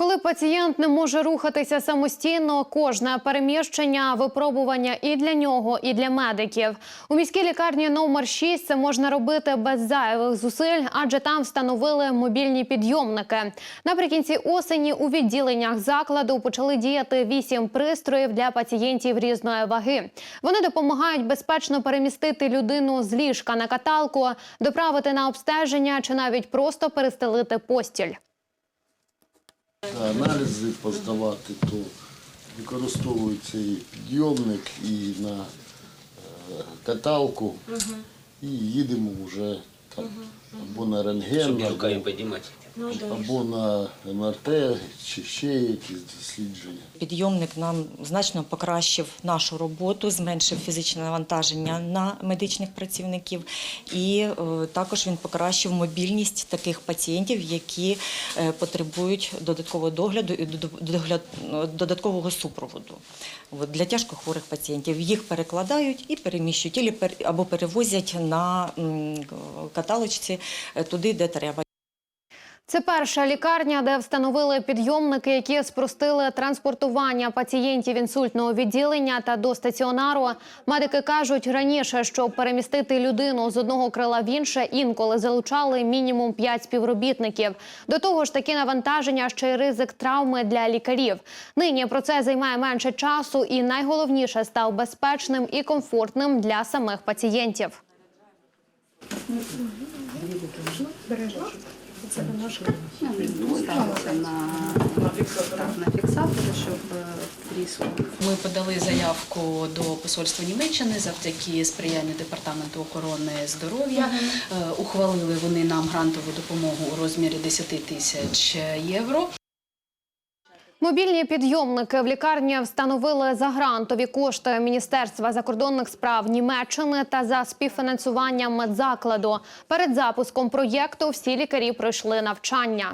Коли пацієнт не може рухатися самостійно, кожне переміщення випробування і для нього, і для медиків. У міській лікарні номер 6 це можна робити без зайвих зусиль, адже там встановили мобільні підйомники. Наприкінці осені у відділеннях закладу почали діяти вісім пристроїв для пацієнтів різної ваги. Вони допомагають безпечно перемістити людину з ліжка на каталку, доправити на обстеження чи навіть просто перестелити постіль. Аналізи поздавати, то використовується і підйомник, і на е, каталку, і їдемо вже там, або на рентген, або, руками поднимать. або на МРТ, чи ще якісь дослідження. Підйомник нам значно покращив нашу роботу, зменшив фізичне навантаження на медичних працівників, і е, також він покращив мобільність таких пацієнтів, які е, потребують додаткового догляду і додаткового супроводу. Для тяжкохворих пацієнтів їх перекладають і переміщують або перевозять на каталочці е, туди, де треба. Це перша лікарня, де встановили підйомники, які спростили транспортування пацієнтів інсультного відділення та до стаціонару. Медики кажуть раніше, щоб перемістити людину з одного крила в інше, інколи залучали мінімум 5 співробітників. До того ж, такі навантаження ще й ризик травми для лікарів. Нині процес займає менше часу, і найголовніше став безпечним і комфортним для самих пацієнтів. На фіксатори, щоб е. Ми подали заявку до посольства Німеччини завдяки сприянню департаменту охорони здоров'я. Е, Ухвалили вони нам грантову допомогу у розмірі 10 тисяч євро. Мобільні підйомники в лікарні встановили за грантові кошти Міністерства закордонних справ Німеччини та за співфінансуванням медзакладу. Перед запуском проєкту всі лікарі пройшли навчання.